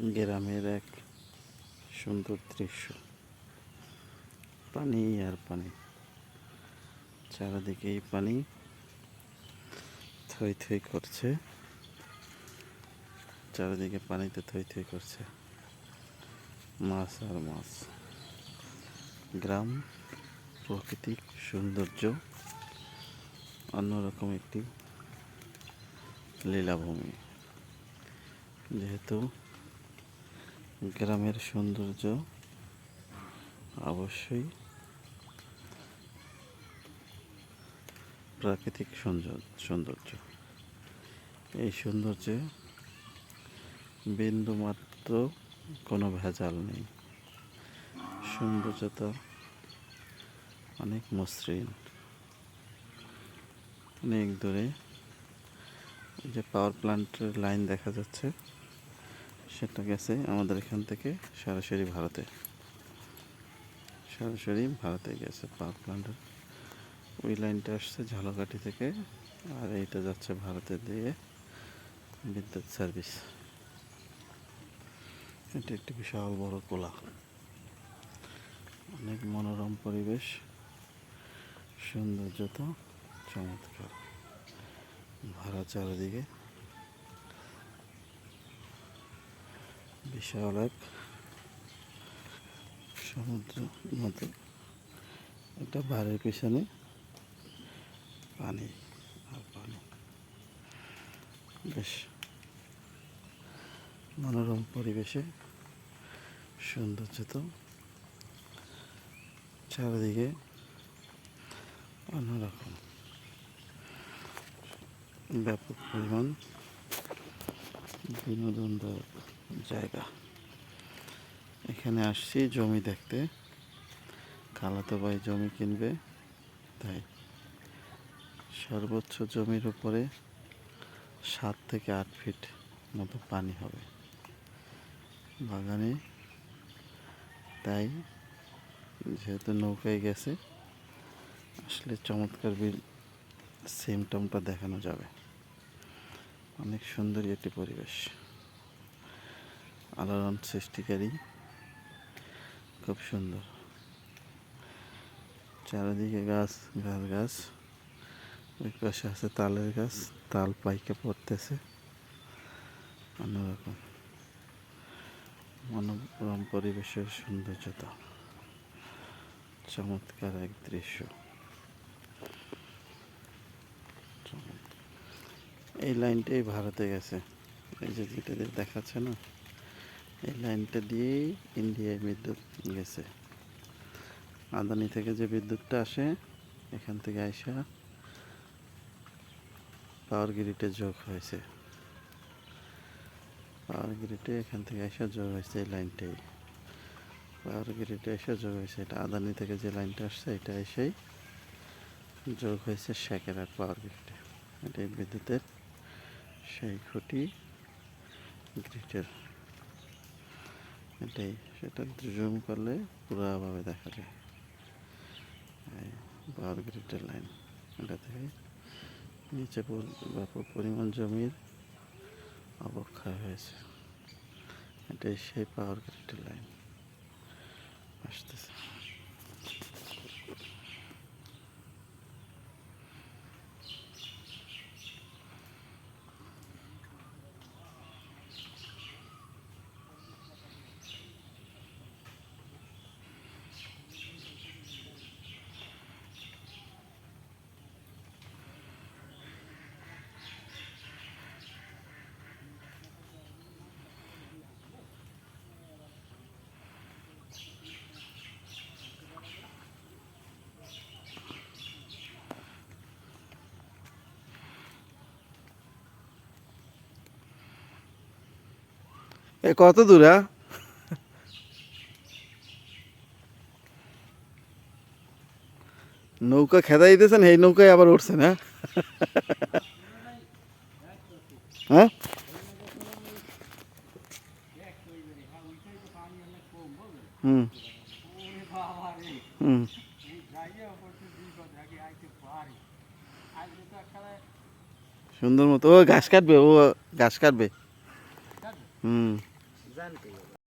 গ্রামের এক সুন্দর দৃশ্য। পানি আর পানি। চারিদিকেই পানি থই থই করছে। চারিদিকে পানিতে থই থই করছে। মাছ আর মাছ। গ্রাম, প্রাকৃতিক সৌন্দর্য অন্যরকম একটি লীলাভূমি। যেহেতু গ্রামের সৌন্দর্য অবশ্যই প্রাকৃতিক সৌন্দর্য এই সৌন্দর্যে বিন্দুমাত্র কোনো ভেজাল নেই। সৌন্দর্যতা অনেক মসৃণ। অনেক দূরে যে পাওয়ার প্ল্যান্টের লাইন দেখা যাচ্ছে। সেটা গেছে আমাদের এখান থেকে সরাসরি ভারতে। সরাসরি ভারতে গেছে পাওয়ার প্ল্যান্টের ওই লাইনটা আসছে ঝালকাঠি থেকে আর এইটা যাচ্ছে ভারতে দিয়ে বিদ্যুৎ সার্ভিস। এটা একটি বিশাল বড় কোলা। অনেক মনোরম পরিবেশ সৌন্দর্যতা চমৎকার। ভাড়া চারিদিকে। বিশাল এক সমুদ্র মতো। একটা বাড়ির পিছনে পানি আর পানি। বেশ মনোরম পরিবেশে সৌন্দর্য তো চারিদিকে অন্যরকম। ব্যাপক পরিমাণ বিনোদন জায়গা। এখানে আসছি জমি দেখতে। খালাতো ভাই জমি কিনবে, তাই। সর্বোচ্চ জমির উপরে সাত থেকে আট ফিট মতো পানি হবে। বাগানে, তাই যেহেতু নৌকায় গেছে, আসলে চমৎকার বিল সিমটমটা দেখানো যাবে। অনেক সুন্দরী একটি পরিবেশ। আলোড়ন সৃষ্টিকারী। খুব সুন্দর। চারিদিকে গাছ গাছ গাছ ওই পাশে আছে তালের গাছ। তাল পাইকে পড়তেছে। অন্যরকম। মনোরম পরিবেশের সৌন্দর্যতা। চমৎকার এক দৃশ্য। এই লাইনটাই ভারতে গেছে। এই যে যেটা দেখাচ্ছে না এই লাইনটা দিয়েই ইন্ডিয়ায় বিদ্যুৎ গেছে। আদানি থেকে যে বিদ্যুৎটা আসে, এখান থেকে আইসা পাওয়ার গ্রিডে যোগ হয়েছে। পাওয়ার গ্রিডে এখান থেকে এসে যোগ হয়েছে এই লাইনটাই। পাওয়ার গ্রিডে এসে যোগ হয়েছে, এটা আদানি থেকে যে লাইনটা আসছে, এটা এসেই যোগ হয়েছে শেখেরার পাওয়ার গ্রিডে এটাই বিদ্যুতের সেই খুঁটি গ্রিডের এটাই, সেটা জুম করলে পুরোভাবে দেখা যায়। পাওয়ার গ্রিডের লাইন এটা থেকে নিচে ব্যাপক পরিমাণ জমির অবক্ষয় হয়েছে। এটাই সেই পাওয়ার গ্রিডের লাইন আসতেছে। এ, কত দূর হ্যাঁ? নৌকা খেদা দিতেছেন, এই নৌকায় আবার উঠছেন হ্যাঁ? হ্যাঁ? হুম। হুম। সুন্দর মতো, ও, ঘাস কাটবে, ও ঘাস কাটবে। হুম।